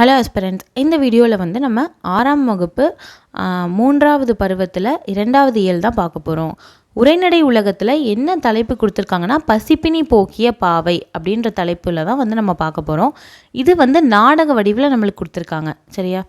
Hello அஸ்பரன்ஸ் இந்த வீடியோவில் வந்து நம்ம ஆறாம் வகுப்பு மூன்றாவது பருவத்தில் இரண்டாவது இயல் தான் பார்க்க போகிறோம் உரைநடை உலகத்தில் என்ன தலைப்பு கொடுத்துருக்காங்கன்னா பசிப்பினி போக்கிய பாவை அப்படின்ற தலைப்பில் தான் வந்து நம்ம பார்க்க போகிறோம் இது வந்து நாடக வடிவில் நம்மளுக்கு கொடுத்துருக்காங்க. சரியா?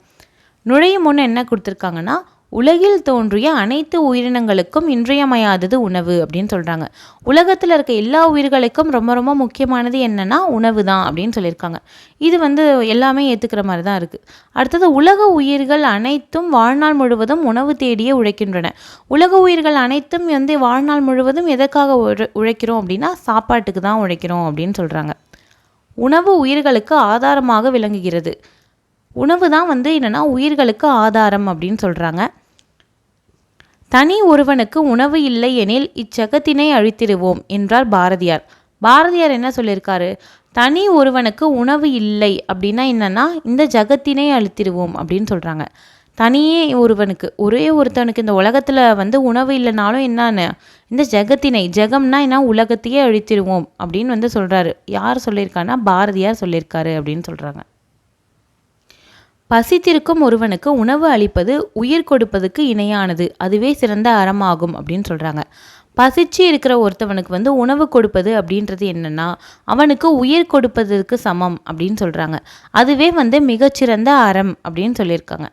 நுழையும் முன்னே என்ன கொடுத்துருக்காங்கன்னா உலகில் தோன்றிய அனைத்து உயிரினங்களுக்கும் இன்றியமையாதது உணவு அப்படின்னு சொல்கிறாங்க உலகத்தில் இருக்க எல்லா உயிர்களுக்கும் ரொம்ப ரொம்ப முக்கியமானது என்னன்னா உணவு தான் அப்படின்னு சொல்லியிருக்காங்க. இது வந்து எல்லாமே ஏற்றுக்கிற மாதிரி தான் இருக்குது அடுத்தது உலக உயிர்கள் அனைத்தும் வாழ்நாள் முழுவதும் உணவு தேடியே உழைக்கின்றன. உலக உயிர்கள் அனைத்தும் வந்து வாழ்நாள் முழுவதும் எதற்காக உழ உழைக்கிறோம் அப்படின்னா சாப்பாட்டுக்கு தான் உழைக்கிறோம் அப்படின்னு சொல்கிறாங்க உணவு உயிர்களுக்கு ஆதாரமாக விளங்குகிறது. உணவு தான் வந்து என்னென்னா உயிர்களுக்கு ஆதாரம் அப்படின்னு சொல்கிறாங்க தனி ஒருவனுக்கு உணவு இல்லை எனில் இச்சகத்தினை அழித்திடுவோம் என்றார் பாரதியார். பாரதியார் என்ன சொல்லியிருக்காரு? தனி ஒருவனுக்கு உணவு இல்லை அப்படின்னா என்னன்னா இந்த ஜகத்தினை அழித்திடுவோம் அப்படின்னு சொல்கிறாங்க தனியே ஒருவனுக்கு ஒரே ஒருத்தவனுக்கு இந்த உலகத்தில் வந்து உணவு இல்லைனாலும் என்னன்னு இந்த ஜெகத்தினை ஜெகம்னா என்ன? உலகத்தையே அழித்திடுவோம் அப்படின்னு வந்து சொல்கிறாரு யார் சொல்லியிருக்காருன்னா பாரதியார் சொல்லியிருக்காரு அப்படின்னு சொல்கிறாங்க பசித்திருக்கும் ஒருவனுக்கு உணவு அளிப்பது உயிர் கொடுப்பதுக்கு இணையானது. அதுவே சிறந்த அறமாகும் அப்படின்னு சொல்கிறாங்க பசிச்சு இருக்கிற ஒருத்தவனுக்கு வந்து உணவு கொடுப்பது அப்படின்றது என்னன்னா அவனுக்கு உயிர் கொடுப்பதற்கு சமம் அப்படின்னு சொல்கிறாங்க அதுவே வந்து மிகச்சிறந்த அறம் அப்படின்னு சொல்லியிருக்காங்க.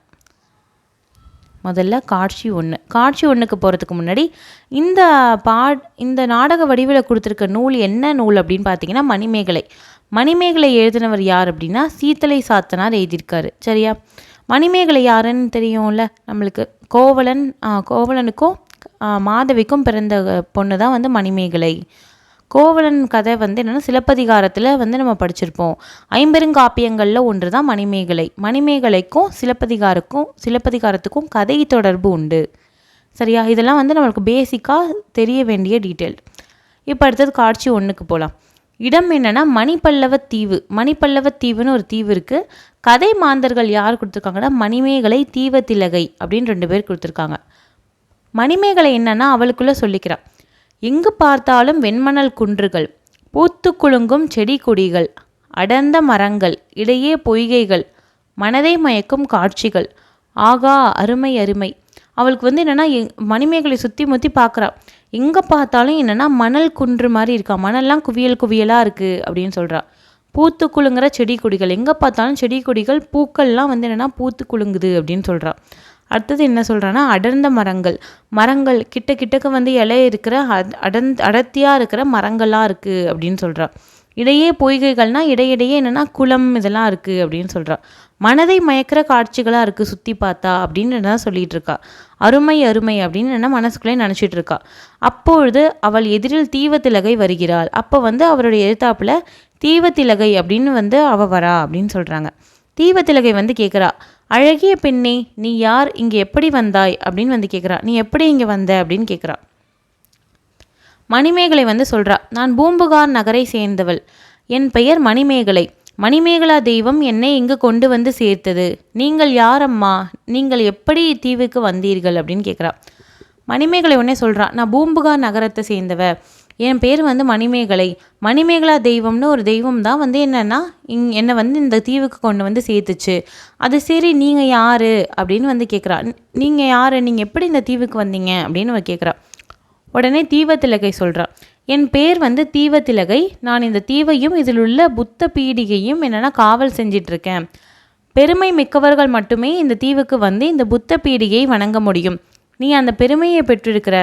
முதல்ல காட்சி ஒன்று காட்சி ஒன்றுக்கு போகிறதுக்கு முன்னாடி இந்த பா இந்த நாடக வடிவில் கொடுத்துருக்க நூல் என்ன நூல் அப்படின்னு பார்த்தீங்கன்னா மணிமேகலை. மணிமேகலை எழுதினவர் யார் அப்படின்னா சீத்தலை சாத்தனார் எழுதியிருக்காரு. சரியா? மணிமேகலை யாருன்னு தெரியும்ல? நம்மளுக்கு கோவலன் கோவலனுக்கும் மாதவிக்கும் பிறந்த பொண்ணு தான் வந்து மணிமேகலை. கோவலன் கதை வந்து என்னென்னா சிலப்பதிகாரத்தில் வந்து நம்ம படிச்சிருப்போம். ஐம்பெருங்காப்பியங்களில் ஒன்று தான் மணிமேகலை. மணிமேகலைக்கும் சிலப்பதிகாரக்கும் சிலப்பதிகாரத்துக்கும் கதை தொடர்பு உண்டு. சரியா? இதெல்லாம் வந்து நம்மளுக்கு பேசிக்காக தெரிய வேண்டிய டீட்டெயில் இப்போ அடுத்தது காட்சி ஒன்றுக்கு போகலாம் இடம் என்னன்னா மணிப்பல்லவ தீவு மணிப்பல்லவ தீவுன்னு ஒரு தீவு இருக்குது கதை மாந்தர்கள் யார் கொடுத்துருக்காங்கன்னா மணிமேகலை தீவத்திலகை அப்படின்னு ரெண்டு பேர் கொடுத்துருக்காங்க. மணிமேகலை என்னென்னா அவளுக்குள்ளே சொல்லிக்கிறான் எங்கு பார்த்தாலும் வெண்மணல் குன்றுகள் பூத்து குலுங்கும் செடி கொடிகள் அடர்ந்த மரங்கள் இடையே பொய்கைகள் மனதை மயக்கும் காட்சிகள். ஆகா அருமை அருமை. அவளுக்கு வந்து என்னென்னா மணிமேகலை சுற்றி முற்றி பார்க்குறா எங்கே பார்த்தாலும் என்னென்னா மணல் குன்று மாதிரி இருக்கா. மணல்லாம் குவியல் குவியலாக இருக்குது அப்படின்னு சொல்கிறா பூத்து குலுங்குற செடி கொடிகள் எங்கே பார்த்தாலும் செடி கொடிகள் பூக்கள்லாம் வந்து என்னென்னா பூத்து குலுங்குது அப்படின்னு சொல்கிறா அடுத்தது என்ன சொல்கிறான்னா அடர்ந்த மரங்கள். மரங்கள் கிட்ட கிட்டக்க வந்து இலை இருக்கிற அட- அடர்த்தியாக இருக்கிற மரங்களாக இருக்குது அப்படின்னு சொல்கிறா இடையே பொய்கைகள்னால் இடையிடையே என்னென்னா குளம் இதெல்லாம் இருக்குது அப்படின்னு சொல்கிறா மனதை மயக்கிற காட்சிகளாக இருக்குது சுற்றி பார்த்தா அப்படின்னு என்ன சொல்லிட்டு இருக்கா. அருமை அருமை அப்படின்னு என்ன மனசுக்குள்ளே நினச்சிட்டு இருக்கா. அப்பொழுது அவள் எதிரில் தீவத்திலகை வருகிறாள். அப்போ வந்து அவருடைய எழுத்தாப்பில் தீவத்திலகை அப்படின்னு வந்து அவ வரா அப்படின்னு சொல்கிறாங்க தீவத்திலகை வந்து கேட்குறா அழகிய பெண்ணே நீ யார்? இங்கே எப்படி வந்தாய்? அப்படின்னு வந்து கேட்குறா நீ எப்படி இங்கே வந்த? அப்படின்னு கேட்குறா மணிமேகலை வந்து சொல்கிறா நான் பூம்புகார் நகரை சேர்ந்தவள். என் பெயர் மணிமேகலை. மணிமேகலா தெய்வம் என்னை இங்கு கொண்டு வந்து சேர்த்தது. நீங்கள் யாரம்மா? நீங்கள் எப்படி தீவுக்கு வந்தீர்கள்? அப்படின்னு கேட்குறா மணிமேகலை உடனே சொல்கிறா நான் பூம்புகார் நகரத்தை சேர்ந்தவ. என் பேர் வந்து மணிமேகலை. மணிமேகலா தெய்வம்னு ஒரு தெய்வம் தான் வந்து என்னென்னா இங் என்னை வந்து இந்த தீவுக்கு கொண்டு வந்து சேர்த்துச்சு. அது சரி நீங்கள் யார்? அப்படின்னு வந்து கேட்குறா நீங்கள் யார்? நீங்கள் எப்படி இந்த தீவுக்கு வந்தீங்க? அப்படின்னு அவ கேட்குறா உடனே தீவத்திலகை சொல்கிறா என் பேர் வந்து தீவத்திலகை நான் இந்த தீவையும் இதில் உள்ள புத்த பீடிகையும் என்னென்னா காவல் செஞ்சிட்ருக்கேன். பெருமை மிக்கவர்கள் மட்டுமே இந்த தீவுக்கு வந்து இந்த புத்த பீடிகையை வணங்க முடியும். நீ அந்த பெருமையை பெற்றிருக்கிற.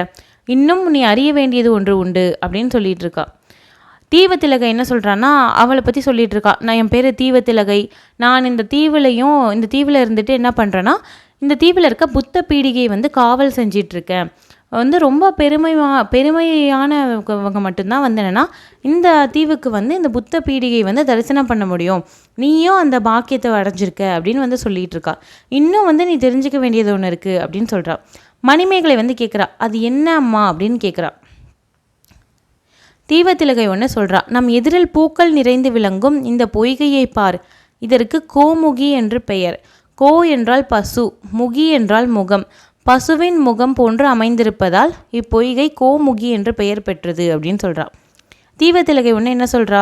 இன்னும் நீ அறிய வேண்டியது ஒன்று உண்டு அப்படின்னு சொல்லிட்டு இருக்கா. தீவத்திலகை என்ன சொல்கிறான்னா அவளை பற்றி சொல்லிட்டு இருக்கா. நான் என் பேர் தீவத்திலகை. நான் இந்த தீவுலையும் இந்த தீவில் இருந்துட்டு என்ன பண்ணுறேன்னா இந்த தீவில் இருக்க புத்த பீடிகை வந்து காவல் செஞ்சிட்ருக்கேன் வந்து ரொம்ப பெருமை பெருமையானவங்க மட்டும்தான் வந்து என்னென்னா இந்த தீவுக்கு வந்து இந்த புத்த பீடிகை வந்து தரிசனம் பண்ண முடியும். நீயும் அந்த பாக்கியத்தை அடைஞ்சிருக்க அப்படின்னு வந்து சொல்லிட்டு இருக்கா. இன்னும் வந்து நீ தெரிஞ்சுக்க வேண்டியது ஒன்று இருக்குது அப்படின்னு சொல்கிறா மணிமேகலை வந்து கேட்குறா அது என்ன அம்மா அப்படின்னு கேட்குறா தீவத்திலகை ஒன்று சொல்கிறா நம் எதிரில் பூக்கள் நிறைந்து விளங்கும் இந்த பொய்கையை பார். இதற்கு கோமுகி என்று பெயர். கோ என்றால் பசு முகி என்றால் முகம். பசுவின் முகம் போன்று அமைந்திருப்பதால் இப்பொய்கை கோமுகி என்று பெயர் பெற்றது அப்படின்னு சொல்கிறா தீவத்திலகை ஒன்று என்ன சொல்கிறா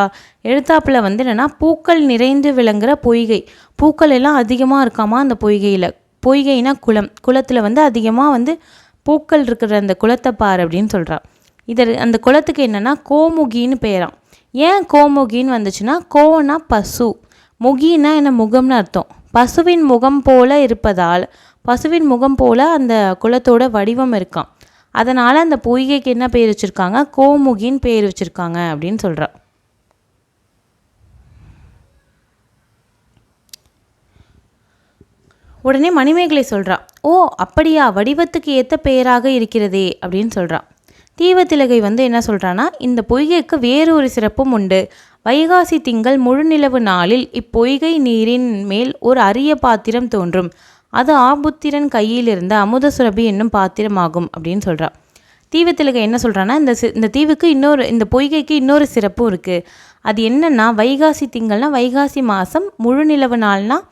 எழுத்தாப்பில் வந்து என்னென்னா பூக்கள் நிறைந்து விளங்குற பொய்கை. பூக்கள் எல்லாம் அதிகமாக இருக்காமா அந்த பொய்கையில்? பொய்கைனா குளம். குளத்தில் வந்து அதிகமாக வந்து பூக்கள் இருக்கிற அந்த குளத்தை பார் அப்படின்னு சொல்கிறான் இதர் அந்த குளத்துக்கு என்னென்னா கோமுகின்னு பேராம் ஏன் கோமுகின்னு வந்துச்சுன்னா கோனா பசு. முகின்னா என்ன முகம்னு அர்த்தம். பசுவின் முகம் போல இருப்பதால் பசுவின் முகம் போல அந்த குளத்தோட வடிவம் இருக்கான் அதனால் அந்த பொய்கைக்கு என்ன பேர் வச்சுருக்காங்க? கோமுகின்னு பேர் வச்சுருக்காங்க அப்படின்னு சொல்கிறான் உடனே மணிமேகலை சொல்கிறா ஓ அப்படியா வடிவத்துக்கு ஏற்ற பெயராக இருக்கிறதே அப்படின்னு சொல்கிறான் தீவத்திலகை வந்து என்ன சொல்கிறான்னா இந்த பொய்கைக்கு வேறு ஒரு சிறப்பும் உண்டு. வைகாசி திங்கள் முழுநிலவு நாளில் இப்பொய்கை நீரின் மேல் ஒரு அரிய பாத்திரம் தோன்றும். அது ஆபுத்திரன் கையில் இருந்த அமுத சுரபி என்னும் பாத்திரமாகும் அப்படின்னு சொல்கிறான் தீவத்திலகை என்ன சொல்கிறான்னா இந்த இந்த தீவுக்கு இன்னொரு இந்த பொய்கைக்கு இன்னொரு சிறப்பும் இருக்குது அது என்னென்னா வைகாசி திங்கள்னா வைகாசி மாதம் முழுநிலவு நாள்னால்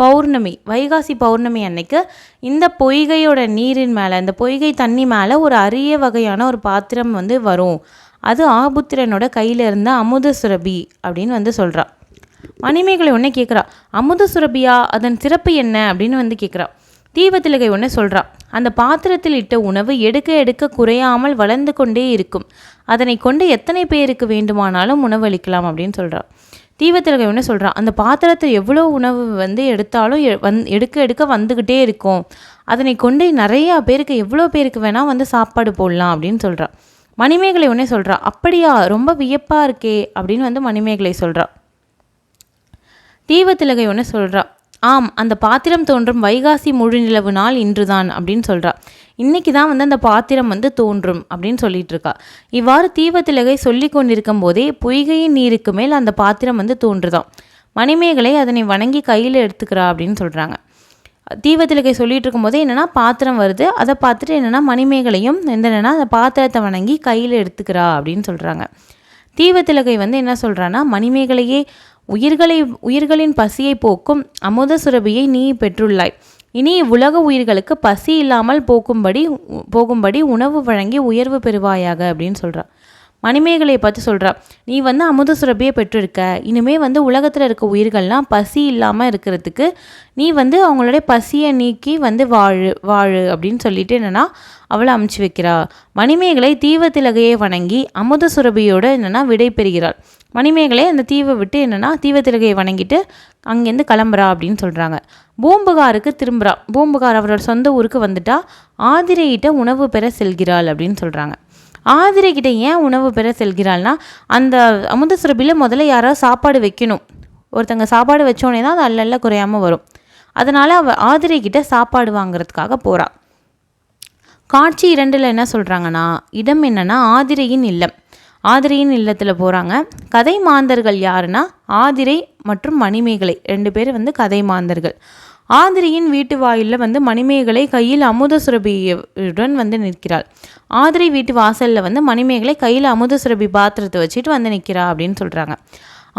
பௌர்ணமி வைகாசி பௌர்ணமி அன்னைக்கு இந்த பொய்கையோட நீரின் மேலே இந்த பொய்கை தண்ணி மேலே ஒரு அரிய வகையான ஒரு பாத்திரம் வந்து வரும். அது ஆபுத்திரனோட கையில் இருந்த அமுத சுரபி அப்படின்னு வந்து சொல்கிறா மணிமேகலை ஒன்றே கேட்குறா அமுத சுரபியா? அதன் சிறப்பு என்ன? அப்படின்னு வந்து கேட்குறா தீபத்திலகை ஒன்று சொல்கிறா அந்த பாத்திரத்தில் இட்ட உணவு எடுக்க எடுக்க குறையாமல் வளர்ந்து கொண்டே இருக்கும். அதனை கொண்டு எத்தனை பேருக்கு வேண்டுமானாலும் உணவு அளிக்கலாம் அப்படின்னு சொல்கிறா தீபத்திலகை ஒன்று சொல்கிறான் அந்த பாத்திரத்தை எவ்வளோ உணவு வந்து எடுத்தாலும் வந் எடுக்க எடுக்க வந்துக்கிட்டே இருக்கும். அதனை கொண்டு நிறையா பேருக்கு எவ்வளோ பேருக்கு வேணால் வந்து சாப்பாடு போடலாம் அப்படின்னு சொல்கிறான் மணிமேகலை உடனே சொல்கிறா அப்படியா ரொம்ப வியப்பாக இருக்கே அப்படின்னு வந்து மணிமேகலை சொல்கிறா தீவத்திலகை ஒன்று சொல்கிறா ஆம் அந்த பாத்திரம் தோன்றும் வைகாசி முழு நிலவு நாள் இன்றுதான் அப்படின்னு சொல்கிறா இன்னைக்கு தான் வந்து அந்த பாத்திரம் வந்து தோன்றும் அப்படின்னு சொல்லிட்டு இருக்கா. இவ்வாறு தீபத்திலகை சொல்லி கொண்டிருக்கும் போதே பொய்கையின் நீருக்கு மேல் அந்த பாத்திரம் வந்து தோன்றுதான் மணிமேகலை அதனை வணங்கி கையில் எடுத்துக்கிறா அப்படின்னு சொல்கிறாங்க தீபத்திலகை சொல்லிட்டு இருக்கும்போதே என்னென்னா பாத்திரம் வருது. அதை பார்த்துட்டு என்னென்னா மணிமேகலையும் என்னென்னா அந்த பாத்திரத்தை வணங்கி கையில் எடுத்துக்கிறா அப்படின்னு சொல்கிறாங்க தீபத்திலகை வந்து என்ன சொல்கிறான்னா மணிமேகலையே உயிர்களை உயிர்களின் பசியை போக்கும் அமுத சுரபியை நீ பெற்றுள்ளாய். இனி உலக உயிர்களுக்கு பசி இல்லாமல் போக்கும்படி போகும்படி உணவு வழங்கி உயர்வு பெறுவாயாக அப்படின்னு சொல்கிறாள் மணிமேகலையை பார்த்து சொல்கிறா நீ வந்து அமுத சுரபியை பெற்றிருக்க. இனிமே வந்து உலகத்தில் இருக்க உயிர்கள்லாம் பசி இல்லாமல் இருக்கிறதுக்கு நீ வந்து அவங்களுடைய பசியை நீக்கி வந்து வாழு வாழு அப்படின்னு சொல்லிட்டு என்னென்னா அவளை அமுச்சு வைக்கிறா. மணிமேகலை தீவத்திலகையை வணங்கி அமுத சுரபியோடு என்னென்னா விடை பெறுகிறாள். மணிமேகலை அந்த தீவை விட்டு என்னென்னா தீவத்திலகையை வணங்கிட்டு அங்கேருந்து கிளம்புறா அப்படின்னு சொல்கிறாங்க பூம்புகாருக்கு திரும்புகிறா பூம்புகார் அவரோட சொந்த ஊருக்கு வந்துட்டா ஆதிரையிட்ட உணவு பெற செல்கிறாள் அப்படின்னு சொல்கிறாங்க ஆதிரை கிட்ட ஏன் உணவு பெற செல்கிறாள்னா அந்த அமுத சுரபியில் முதல்ல யாராவது சாப்பாடு வைக்கணும். ஒருத்தங்க சாப்பாடு வச்சோடனே தான் அது அல்லல்ல குறையாமல் வரும். அதனால் அவள் ஆதிரை கிட்ட சாப்பாடு வாங்குறதுக்காக போகிறாள் காட்சி இரண்டில் என்ன சொல்கிறாங்கன்னா இடம் என்னென்னா ஆதிரையின் இல்லம். ஆதிரையின் இல்லத்தில் போகிறாங்க கதை மாந்தர்கள் யாருன்னா ஆதிரை மற்றும் மணிமேகலை. ரெண்டு பேர் வந்து கதை மாந்தர்கள். ஆதிரியின் வீட்டு வாயிலில் வந்து மணிமேகலை கையில் அமுத சுரபியுடன் வந்து நிற்கிறாள். ஆதிரி வீட்டு வாசலில் வந்து மணிமேகலை கையில் அமுத சுரபி பாத்திரத்தை வச்சுட்டு வந்து நிற்கிறா அப்படின்னு சொல்கிறாங்க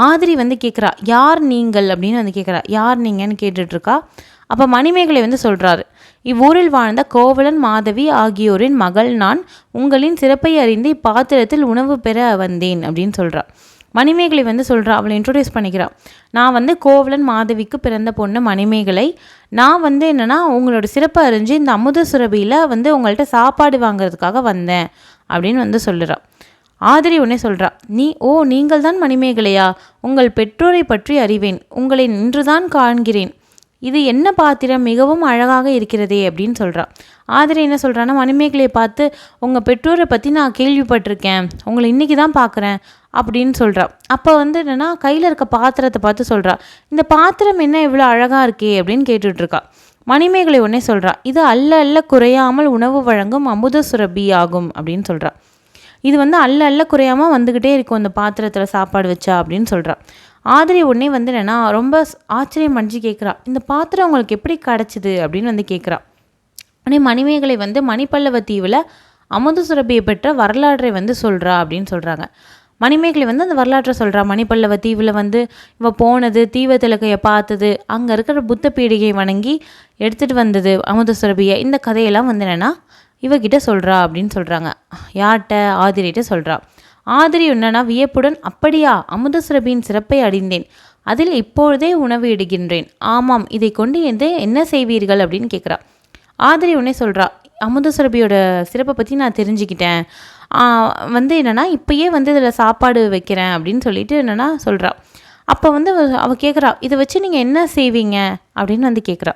ஆதிரி வந்து கேட்குறா யார் நீங்கள்? அப்படின்னு வந்து கேட்குறா யார் நீங்கன்னு கேட்டுட்ருக்கா அப்போ மணிமேகலை வந்து சொல்கிறாரு இவ்வூரில் வாழ்ந்த கோவலன் மாதவி ஆகியோரின் மகள் நான் உங்களின் சிறப்பை அறிந்து இப்பாத்திரத்தில் உணவு பெற வந்தேன் அப்படின்னு சொல்கிறாள் மணிமேகலை வந்து சொல்கிறா அவளை இன்ட்ரொடியூஸ் பண்ணிக்கிறாள் நான் வந்து கோவலன் மாதவிக்கு பிறந்த பொண்ணு மணிமேகலை. நான் வந்து என்னென்னா உங்களோட சிறப்பை அறிஞ்சு இந்த அமுத சுரபியில் வந்து உங்கள்கிட்ட சாப்பாடு வாங்குறதுக்காக வந்தேன் அப்படின்னு வந்து சொல்லுறாள் ஆதிரி உடனே சொல்கிறா நீ ஓ நீங்கள் தான் மணிமேகலையா? உங்கள் பெற்றோரை பற்றி அறிவேன். உங்களை நின்றுதான் காண்கிறேன். இது என்ன பாத்திரம் மிகவும் அழகாக இருக்கிறதே அப்படின்னு சொல்கிறான் ஆதிரை என்ன சொல்கிறான்னா மணிமேகலையை பார்த்து உங்கள் பெற்றோரை பற்றி நான் கேள்விப்பட்டிருக்கேன். உங்களை இன்றைக்கி தான் பார்க்குறேன் அப்படின்னு சொல்கிறா அப்போ வந்து என்னென்னா கையில் இருக்க பாத்திரத்தை பார்த்து சொல்கிறா இந்த பாத்திரம் என்ன இவ்வளோ அழகாக இருக்கே? அப்படின்னு கேட்டுட்ருக்கா மணிமேகலை உடனே சொல்கிறா இது அல்ல அல்ல குறையாமல் உணவு வழங்கும் அமுத சுரபி ஆகும் அப்படின்னு சொல்கிறா இது வந்து அல்ல அல்ல குறையாமல் வந்துக்கிட்டே இருக்கும் அந்த பாத்திரத்தில் சாப்பாடு வச்சா அப்படின்னு சொல்கிறா ஆதிரி உடனே வந்து என்னென்னா ரொம்ப ஆச்சரியம் அடைஞ்சு கேட்குறா இந்த பாத்திரம் உங்களுக்கு எப்படி கிடச்சிது? அப்படின்னு வந்து கேட்குறா. உடனே மணிமேகலை வந்து மணிப்பல்லவ தீவில் அமுத சுரபியை பெற்ற வரலாற்றை வந்து சொல்கிறா அப்படின்னு சொல்கிறாங்க மணிமேகலை வந்து அந்த வரலாற்றை சொல்கிறா மணிப்பல்லவ தீவில் வந்து இவள் போனது தீவ திலக்கையை பார்த்தது அங்கே இருக்கிற புத்த பீடிகை வணங்கி எடுத்துகிட்டு வந்தது அமுத சுரபியை. இந்த கதையெல்லாம் வந்து என்னென்னா இவகிட்ட சொல்கிறா அப்படின்னு சொல்கிறாங்க யார்கிட்ட? ஆதிரிகிட்ட சொல்கிறா ஆதிரி வியப்புடன் அப்படியா அமுதசுரபியின் சிறப்பை அடைந்தேன் அதில் இப்பொழுதே உணவு இடுகின்றேன். ஆமாம் இதை கொண்டு எந்த என்ன செய்வீர்கள்? அப்படின்னு கேட்குறா ஆதிரி உடனே சொல்கிறா அமுதசுரபியோட சிறப்பை பற்றி நான் தெரிஞ்சுக்கிட்டேன். வந்து என்னென்னா இப்போயே வந்து இதில் சாப்பாடு வைக்கிறேன். அப்படின்னு சொல்லிட்டு என்னென்னா சொல்கிறா அப்போ வந்து அவள் அவ கேட்குறா இதை வச்சு நீங்கள் என்ன செய்வீங்க? அப்படின்னு வந்து கேட்குறா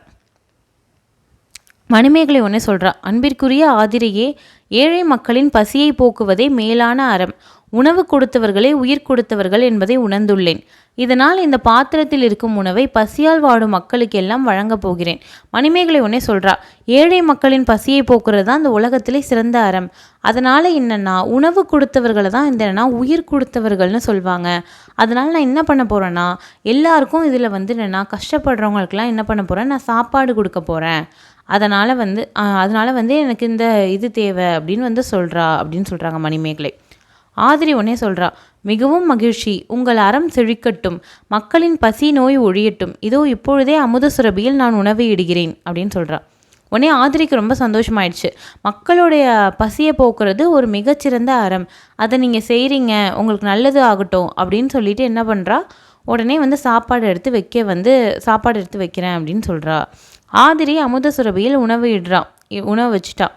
மணிமேகலை ஒன்று சொல்கிறா அன்பிற்குரிய ஆதிரையே ஏழை மக்களின் பசியை போக்குவதே மேலான அறம். உணவு கொடுத்தவர்களே உயிர் கொடுத்தவர்கள் என்பதை உணர்ந்துள்ளேன். இதனால் இந்த பாத்திரத்தில் இருக்கும் உணவை பசியால் வாடும் மக்களுக்கெல்லாம் வழங்கப் போகிறேன். மணிமேகலை ஒன்னே சொல்கிறா ஏழை மக்களின் பசியை போக்குறது தான் இந்த உலகத்திலே சிறந்த அறம். அதனால் என்னென்னா உணவு கொடுத்தவர்களை தான் இந்த என்னன்னா உயிர் கொடுத்தவர்கள்னு சொல்லுவாங்க அதனால் நான் என்ன பண்ண போகிறேன்னா எல்லாருக்கும் இதில் வந்து என்னென்னா கஷ்டப்படுறவங்களுக்கெல்லாம் என்ன பண்ண போகிறேன் நான் சாப்பாடு கொடுக்க போகிறேன் அதனால் வந்து அதனால் வந்து எனக்கு இந்த இது தேவை அப்படின்னு வந்து சொல்கிறா அப்படின்னு சொல்கிறாங்க மணிமேகலை. ஆதிரி உடனே சொல்கிறா மிகவும் மகிழ்ச்சி உங்கள் அறம் செழிக்கட்டும் மக்களின் பசி நோய் ஒழியட்டும் இதோ இப்பொழுதே அமுத சுரபியில் நான் உணவு இடுகிறேன் அப்படின்னு சொல்கிறா உடனே ஆதிரிக்கு ரொம்ப சந்தோஷமாயிடுச்சு. மக்களுடைய பசியை போக்குறது ஒரு மிகச்சிறந்த அறம். அதை நீங்கள் செய்கிறீங்க உங்களுக்கு நல்லது ஆகட்டும் அப்படின்னு சொல்லிட்டு என்ன பண்ணுறா உடனே வந்து சாப்பாடு எடுத்து வைக்க வந்து சாப்பாடு எடுத்து வைக்கிறேன் அப்படின்னு சொல்கிறா ஆதிரி அமுத சுரபியில் உணவு இடுறா உணவு வச்சுட்டா.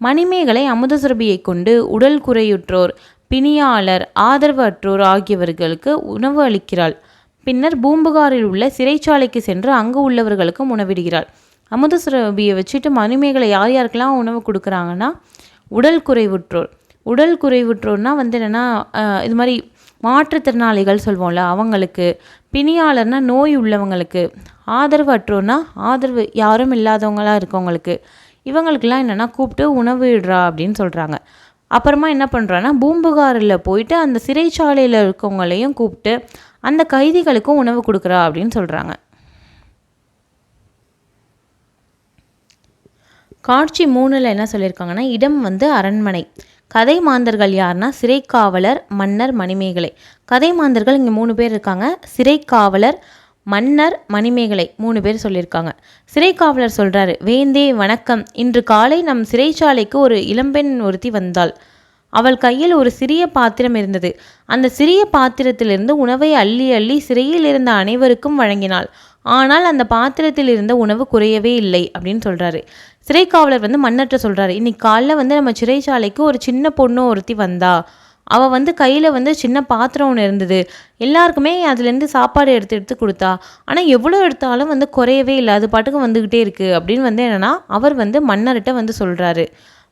மணிமேகலை அமுத சுரபியை கொண்டு உடல் குறையுற்றோர் பிணியாளர் ஆதரவற்றோர் ஆகியவர்களுக்கு உணவு அளிக்கிறாள். பின்னர் பூம்புகாரில் உள்ள சிறைச்சாலைக்கு சென்று அங்கு உள்ளவர்களுக்கும் உணவிடுகிறாள். அமுத சுரபியை வச்சுட்டு மணிமேகலை யார் யாருக்கெல்லாம் உணவு கொடுக்குறாங்கன்னா உடல் குறைவுற்றோர். உடல் குறைவுற்றோர்னால் வந்து என்னென்னா இது மாதிரி மாற்றுத்திறனாளிகள் சொல்வோம்ல அவங்களுக்கு. பிணியாளர்னா நோய் உள்ளவங்களுக்கு. ஆதரவு அற்றோர்னா ஆதரவு யாரும் இல்லாதவங்களாக இருக்கவங்களுக்கு. இவங்களுக்கெல்லாம் என்னென்னா கூப்பிட்டு உணவு இடுறா அப்படின்னு சொல்கிறாங்க அப்புறமா என்ன பண்ணுறான்னா பூம்புகாரில் போயிட்டு அந்த சிறைச்சாலையில் இருக்கவங்களையும் கூப்பிட்டு அந்த கைதிகளுக்கும் உணவு கொடுக்குறா அப்படின்னு சொல்கிறாங்க காட்சி மூணில் என்ன சொல்லியிருக்காங்கன்னா இடம் வந்து அரண்மனை. கதை மாந்தர்கள் யாருன்னா சிறைக்காவலர் மன்னர் மணிமேகலை. கதை மாந்தர்கள் இங்கே மூணு பேர் இருக்காங்க. சிறைக்காவலர் மன்னர் மணிமேகலை மூணு பேர் சொல்லியிருக்காங்க. சிறைக்காவலர் சொல்கிறாரு வேந்தே வணக்கம். இன்று காலை நம் சிறைச்சாலைக்கு ஒரு இளம்பெண் ஒருத்தி வந்தாள். அவள் கையில் ஒரு சிறிய பாத்திரம் இருந்தது. அந்த சிறிய பாத்திரத்திலிருந்து உணவை அள்ளி அள்ளி சிறையில் இருந்த அனைவருக்கும் வழங்கினாள். ஆனால் அந்த பாத்திரத்தில் இருந்த உணவு குறையவே இல்லை அப்படின்னு சொல்கிறாரு சிறைக்காவலர் வந்து மன்னர்கிட்ட சொல்கிறாரு இன்னைக்கு காலைல வந்து நம்ம சிறைச்சாலைக்கு ஒரு சின்ன பொண்ணு ஒருத்தி வந்தா. அவள் வந்து கையில் வந்து சின்ன பாத்திரம் ஒன்று இருந்தது. எல்லாருக்குமே அதுலேருந்து சாப்பாடு எடுத்து எடுத்து கொடுத்தா. ஆனால் எவ்வளோ எடுத்தாலும் வந்து குறையவே இல்லை. அது பாட்டுக்கு வந்துக்கிட்டே இருக்குது அப்படின்னு வந்து என்னென்னா அவர் வந்து மன்னர்கிட்ட வந்து சொல்கிறாரு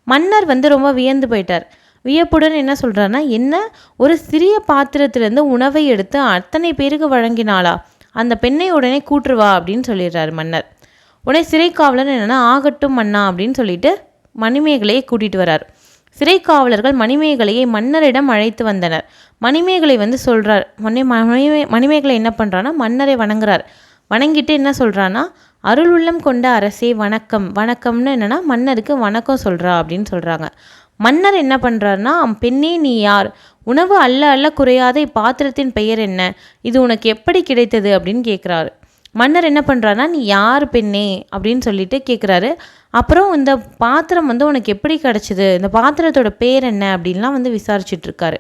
மன்னர் வந்து ரொம்ப வியந்து போயிட்டார். வியப்புடன் என்ன சொல்கிறான்னா என்ன? ஒரு சிறிய பாத்திரத்திலேருந்து உணவை எடுத்து அத்தனை பேருக்கு வழங்கினாளா? அந்த பெண்ணை உடனே கூட்டுருவா அப்படின்னு சொல்லிடுறாரு மன்னர். உடனே சிறைக்காவலர் என்னென்னா ஆகட்டும் மன்னா அப்படின்னு சொல்லிட்டு மணிமேகலையை கூட்டிட்டு வரார் சிறைக்காவலர்கள் மணிமேகலையை மன்னரிடம் அழைத்து வந்தனர். மணிமேகலை வந்து சொல்கிறார் மணி மணிமே மணிமேகலை என்ன பண்ணுறான்னா மன்னரை வணங்குறார். வணங்கிட்டு என்ன சொல்கிறான்னா அருள் உள்ளம் கொண்ட அரசே வணக்கம். வணக்கம்னு என்னன்னா மன்னருக்கு வணக்கம் சொல்கிறா அப்படின்னு சொல்கிறாங்க மன்னர் என்ன பண்ணுறாருனா பெண்ணே நீ யார்? உணவு அல்ல அல்ல குறையாத இப்பாத்திரத்தின் பெயர் என்ன? இது உனக்கு எப்படி கிடைத்தது? அப்படின்னு கேட்குறாரு மன்னர் என்ன பண்ணுறாருனா நீ யார் பெண்ணே? அப்படின்னு சொல்லிட்டு கேட்குறாரு அப்புறம் இந்த பாத்திரம் வந்து உனக்கு எப்படி கிடச்சிது? இந்த பாத்திரத்தோட பேர் என்ன? அப்படின்லாம் வந்து விசாரிச்சிட்ருக்காரு.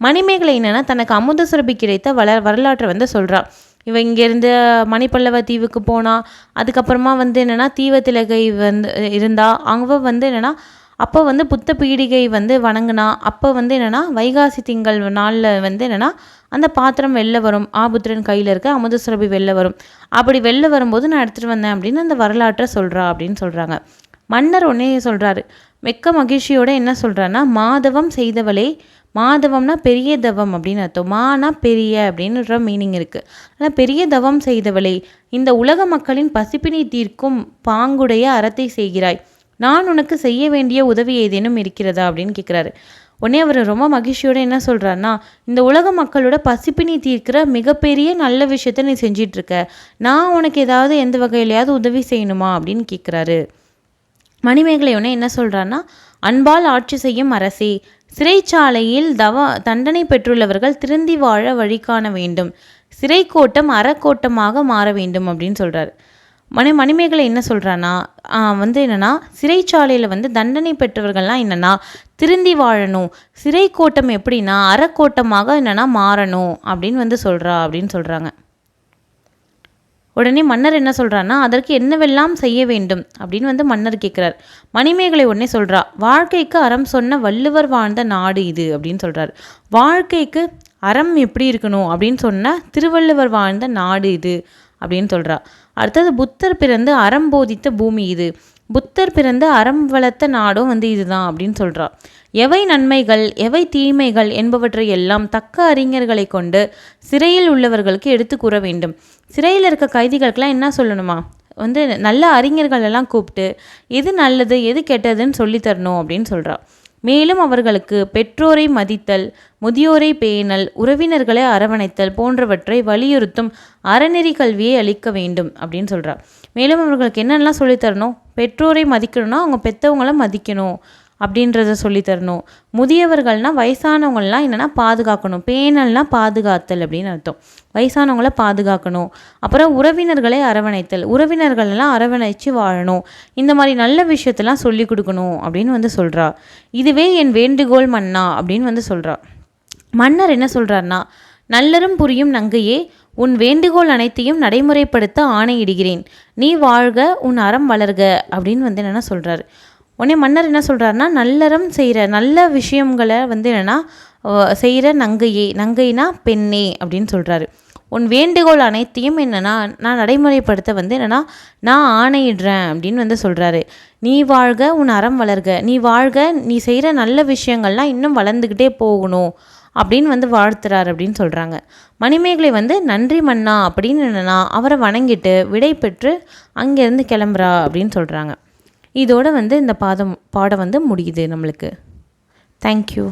மணிமேகலை என்னென்னா தனக்கு அமுத சுரபி கிடைத்த வள வரலாற்றை வந்து சொல்கிறாள் இவன் இங்கேருந்து மணிப்பல்லவ தீவுக்கு போனால் அதுக்கப்புறமா வந்து என்னென்னா தீவத்திலகை வந்து இருந்தால் அவங்க வந்து என்னென்னா அப்போ வந்து புத்த பீடிகை வந்து வணங்கினா அப்போ வந்து என்னென்னா வைகாசி திங்கள் நாளில் வந்து என்னென்னா அந்த பாத்திரம் வெளில வரும். ஆபுத்திரன் கையில் இருக்க அமுத சுரபி வெளில வரும். அப்படி வெளில வரும்போது நான் எடுத்துகிட்டு வந்தேன் அப்படின்னு அந்த வரலாற்றை சொல்கிறா அப்படின்னு சொல்கிறாங்க மன்னர் உடனே சொல்கிறாரு மெக்க மகிழ்ச்சியோட என்ன சொல்கிறான்னா மாதவம் செய்தவளே மாதவம்னா பெரிய தவம் அப்படின்னு அர்த்தம். மானா பெரிய அப்படின்ற மீனிங் இருக்குது ஆனால் பெரிய தவம் செய்தவளே இந்த உலக மக்களின் பசிப்பினை தீர்க்கும் பாங்குடைய அறத்தை செய்கிறாய். நான் உனக்கு செய்ய வேண்டிய உதவி ஏதேனும் இருக்கிறதா அப்படின்னு கேட்குறாரு உடனே அவர் ரொம்ப மகிழ்ச்சியோடு என்ன சொல்கிறாருன்னா இந்த உலக மக்களோட பசிப்பினி தீர்க்கிற மிகப்பெரிய நல்ல விஷயத்த நீ செஞ்சிட்ருக்க. நான் உனக்கு ஏதாவது எந்த வகையிலையாவது உதவி செய்யணுமா அப்படின்னு கேட்குறாரு மணிமேகலையுடனே என்ன சொல்கிறான்னா அன்பால் ஆட்சி செய்யும் அரசே சிறைச்சாலையில் தவ தண்டனை பெற்றுள்ளவர்கள் திருந்தி வாழ வழி காண வேண்டும். சிறைக்கோட்டம் அறக்கோட்டமாக மாற வேண்டும் அப்படின்னு சொல்கிறாரு மணி மணிமேகலை என்ன சொல்கிறான்னா வந்து என்னென்னா சிறைச்சாலையில் வந்து தண்டனை பெற்றவர்கள்லாம் என்னென்னா திருந்தி வாழணும். சிறை கோட்டம் எப்படின்னா அறக்கோட்டமாக என்னென்னா மாறணும் அப்படின்னு வந்து சொல்கிறா அப்படின்னு சொல்கிறாங்க உடனே மன்னர் என்ன சொல்கிறான்னா அதற்கு என்னவெல்லாம் செய்ய வேண்டும் அப்படின்னு வந்து மன்னர் கேட்குறார் மணிமேகலை உடனே சொல்கிறா வாழ்க்கைக்கு அறம் சொன்ன வள்ளுவர் வாழ்ந்த நாடு இது அப்படின்னு சொல்கிறார் வாழ்க்கைக்கு அறம் எப்படி இருக்கணும்? அப்படின்னு சொன்ன திருவள்ளுவர் வாழ்ந்த நாடு இது அப்படின்னு சொல்கிறா அடுத்தது புத்தர் பிறந்து அறம் போதித்த பூமி இது. புத்தர் பிறந்து அறம் வளர்த்த நாடும் வந்து இதுதான் அப்படின்னு சொல்கிறா எவை நன்மைகள் எவை தீமைகள் என்பவற்றை எல்லாம் தக்க அறிஞர்களை கொண்டு சிறையில் உள்ளவர்களுக்கு எடுத்து கூற வேண்டும். சிறையில் இருக்க கைதிகளுக்கெல்லாம் என்ன சொல்லணுமா? வந்து நல்ல அறிஞர்கள் எல்லாம் கூப்பிட்டு எது நல்லது எது கெட்டதுன்னு சொல்லித்தரணும் அப்படின்னு சொல்கிறா மேலும் அவர்களுக்கு பெற்றோரை மதித்தல் முதியோரை பேணல் உறவினர்களை அரவணைத்தல் போன்றவற்றை வலியுறுத்தும் அறநெறி கல்வியை அளிக்க வேண்டும் அப்படின்னு சொல்கிறார் மேலும் அவர்களுக்கு என்னென்னலாம் சொல்லித்தரணும் பெற்றோரை மதிக்கணும்னா அவங்க பெற்றவங்களை மதிக்கணும் அப்படின்றத சொல்லித்தரணும் முதியவர்கள்னால் வயசானவங்கள்லாம் என்னென்னா பாதுகாக்கணும். பேணல்னால் பாதுகாத்தல் அப்படின்னு அர்த்தம். வயசானவங்கள பாதுகாக்கணும். அப்புறம் உறவினர்களை அரவணைத்தல். உறவினர்களெல்லாம் அரவணைச்சு வாழணும். இந்த மாதிரி நல்ல விஷயத்தெல்லாம் சொல்லி கொடுக்கணும் அப்படின்னு வந்து சொல்கிறா இதுவே என் வேண்டுகோள் மன்னா அப்படின்னு வந்து சொல்கிறா மன்னர் என்ன சொல்கிறாருன்னா நல்லரும் புரியும் நங்கையே உன் வேண்டுகோள் அனைத்தையும் நடைமுறைப்படுத்த ஆணையிடுகிறேன். நீ வாழ்க உன் அறம் வளர்க அப்படின்னு வந்து என்னென்னா சொல்கிறாரு உடனே மன்னர் என்ன சொல்கிறாருன்னா நல்லறம் செய்கிற நல்ல விஷயங்களை வந்து என்னென்னா செய்கிற நங்கையே நங்கைனா பெண்ணே அப்படின்னு சொல்கிறாரு உன் வேண்டுகோள் அனைத்தையும் என்னென்னா நான் நடைமுறைப்படுத்த வந்து என்னென்னா நான் ஆணையிடுறேன் அப்படின்னு வந்து சொல்கிறாரு நீ வாழ்க உன் அறம் வளர்க. நீ வாழ்க நீ செய்கிற நல்ல விஷயங்கள்லாம் இன்னும் வளர்ந்துக்கிட்டே போகணும். அப்படின்னு வந்து வாழ்த்துறார் அப்படின்னு சொல்கிறாங்க மணிமேகலை வந்து நன்றி மன்னா அப்படின்னு என்னென்னா அவரை வணங்கிட்டு விடை பெற்று அங்கேருந்து கிளம்புறா அப்படின்னு சொல்கிறாங்க இதோட வந்து இந்த பாதம் பாடம் வந்து முடியுது நம்மளுக்கு. தேங்க்யூ